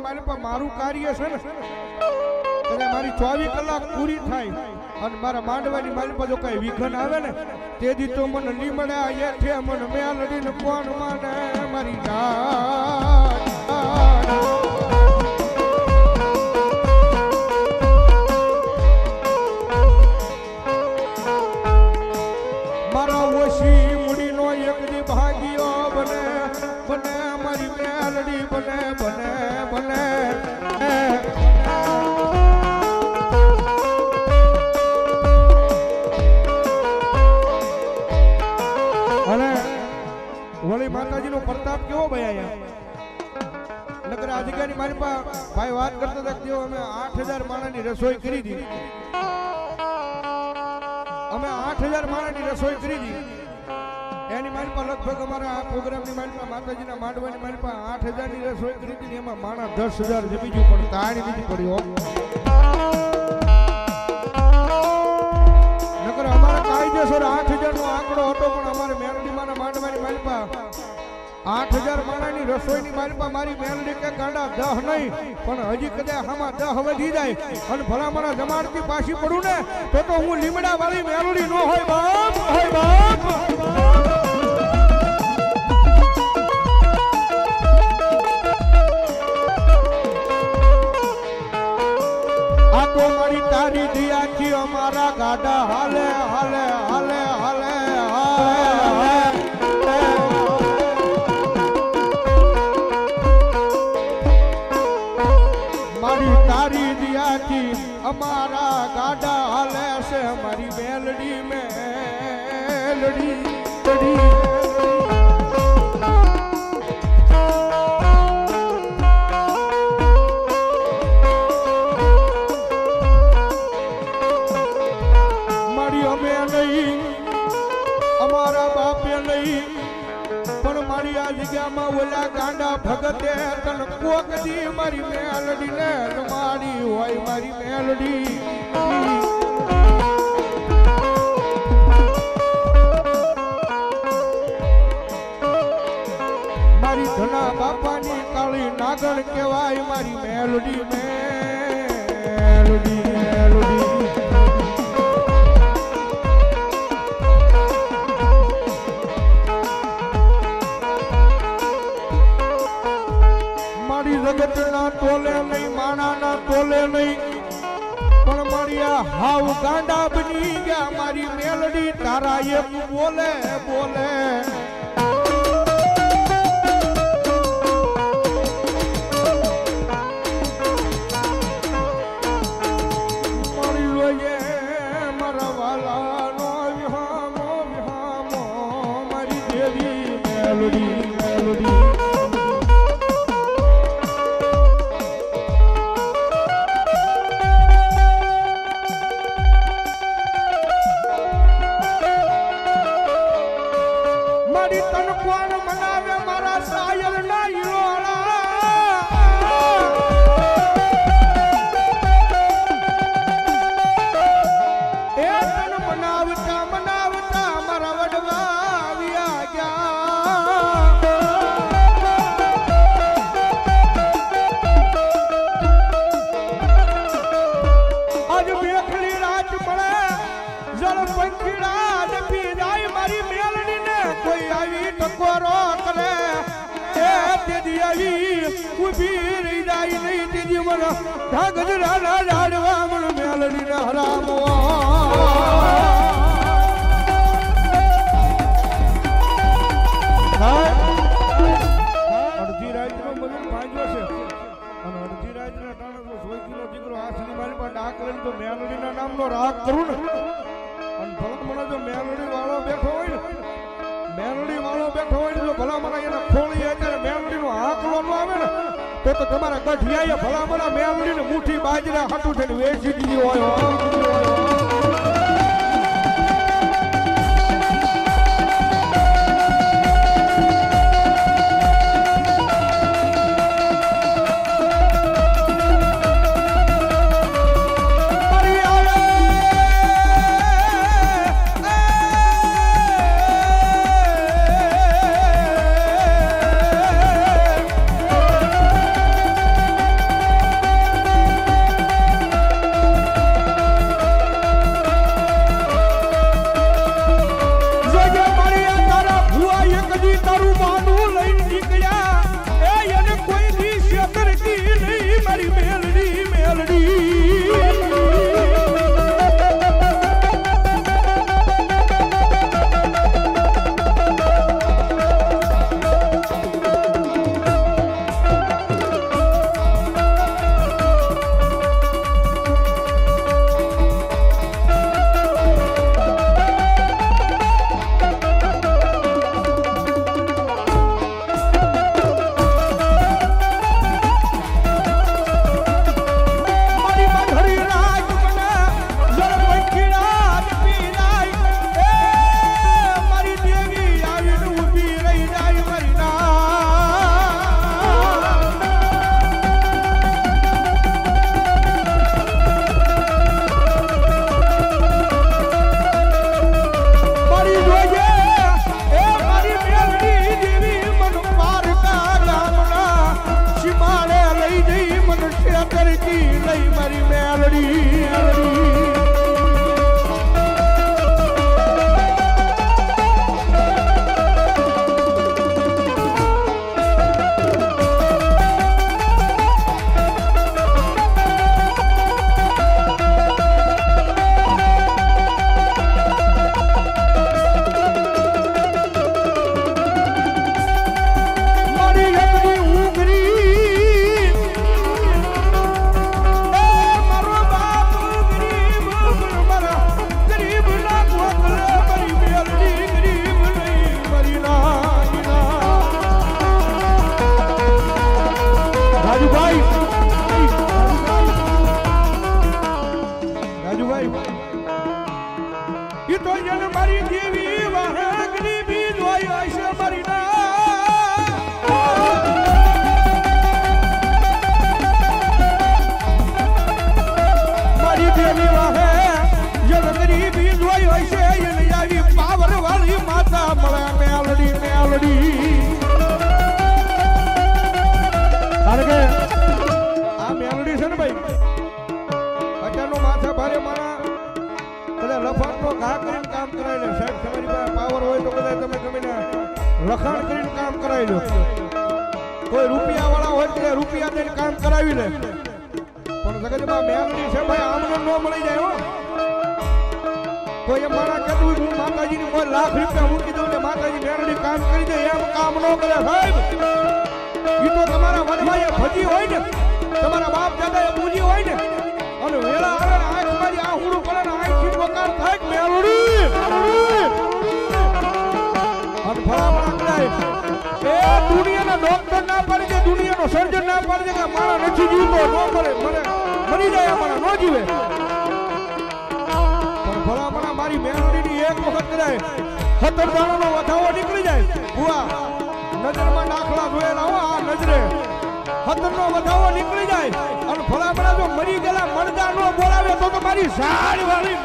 પ્રોગ્રામની પણ મારું કાર્ય છે ને? અને મારી ચોવીસ કલાક પૂરી થાય અને મારા માંડવાની મારી પાસે જો કઈ વિઘન આવે ને તે દી તો મને લીમડા છે મને મેલડીને કોણ માને? મારી દી બને બને, મારી મેલડી બને બને. પ્રતાપ કેવો ભાઈ અહીંયા? નકર આ મારી પાસે ભાઈ વાત કરતા હતા તેઓ અમે આઠ હજાર માણાની રસોઈ કરી દીધી અમે આઠ હજાર માણાની રસોઈ કરી દીધી એની મારી પાસે લગભગ અમારા આ પ્રોગ્રામની મારી પાસે માતાજીના માંડવાની મારી પાસે આઠ હજારની રસોઈ કરી હતી એમાં માણા દસ હજાર જમીજું પણ તાણી નથી પડ્યો નકર અમારા કાયદેસર આઠ હજાર નો આંકડો હતો આઠ હજાર માણાની રસોઈની પાસે મારી મેલડી કે ગાડા દહ નહીં, પણ હજી કદાચ આમાં દહ વધી જાય. અને ભલામણા જમાડતી પાછી પડું ને, તો તો હું લીમડા વાળી મેલડી નો હોય બાપ હોય બાપ. આ તો મારી તારી દિયાથી અમારા ગાડા હાલે હાલે હાલે હાલે. અમારા ગાડા હાલે છે મારી મેલડી મેલડી મારી મેલડી. મારી ધના બાપાની કાળી નાગણ કહેવાય મારી મેલડી મેલડી મેલડી. મારી ટોલે નહીં માણા ના તોલે નહીં. પણ મારી આ હાવ ગાંડા બની ગયા, મારી મેલડી તારા એક બોલે બોલે. ડબી જાય મારી મેલડી ને કોઈ આવી ટકોરો કરે. એ તેદી આવી રહી જાય નહીં તેદી મને ઢાગજરા ના લાડવા મને મેલડી ને હરામો અડધી રાતનો બધું પાંચવો છે. અને અડધી રાતના ટાણે જો સોયકીનો દીકરો હાથની મારી પાસે ડાક લઈને તો મેલડીના નામનો રાગ કરું ને. અને ભલા જો મેલડી વાળો બેઠો હોય ને મેલડી વાળો બેઠો હોય ને, જો ભલા મને એના ખોળી અત્યારે મેલડીનો હાંકવાનું આવે ને, તો તો તમારા ગઠિયાએ ભલા મને મેલડીને મુઠ્ઠી બાજરા હાટું થઈને વેચી દીધી હોય લખાણ કરીને કામ કરાવી લો. કોઈ રૂપિયા વાળા હોય તો રૂપિયા દઈને કામ કરાવી લે. પણ જગતમાં મેલડી છે ભાઈ, આમને ન મળી જાય કોઈ મારા હોય, હું માતાજીને કોઈ લાખ રૂપિયા મૂકી દઉં ને માતાજી મેલડી કામ કરી દે, એમ કામ ન કરે સાહેબ. એ તો તમારા વનભાઈએ ભજી હોય ને, તમારા બાપ એ પૂજી હોય ને, અને વેળા આવે, આંખ મારી આ હુડું પડે ને આંખ થાય કે ફળાફળા એ દુનિયાના ડોક્ટર ના પડે કે દુનિયાનો સર્જન ના પડે કે મારા નથી જીવતો, નો પડે મને મરી જાય મારા નો જીવે. ભલામણા મારી મેલડીની એક વખત કરાય સત્તર દાણાનો વધાવો નીકળી જાય. બુઆ નજરમાં દાખલા જોયેલા હો, આ નજરે. સત્તરનો વધાવો નીકળી જાય. અને ભલામણા જો મરી ગયેલા મરદા નો બોલાવે તો તો મારી સારી વાળી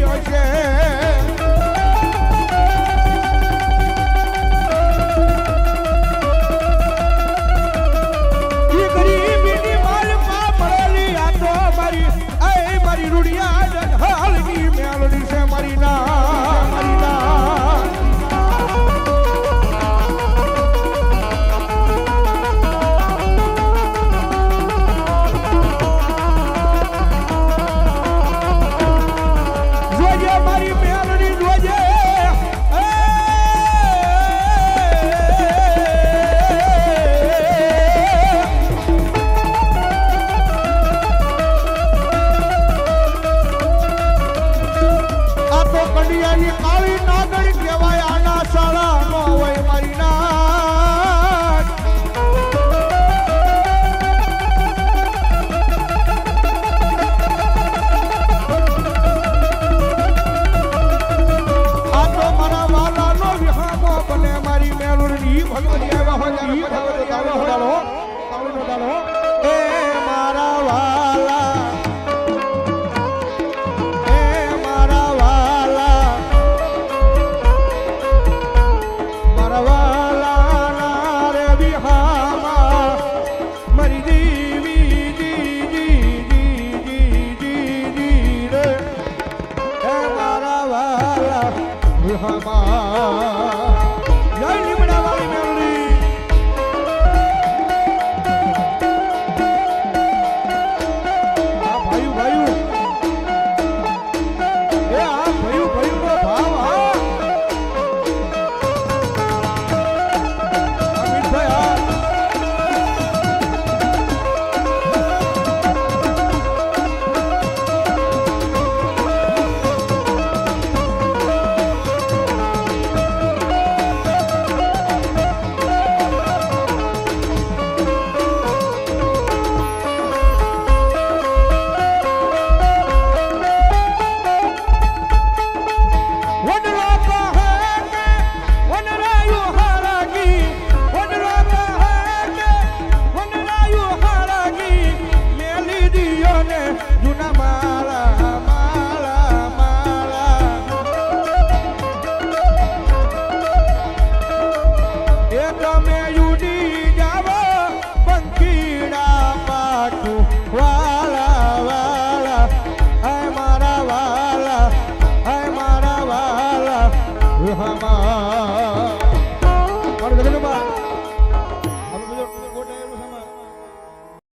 મારા મેરા behind.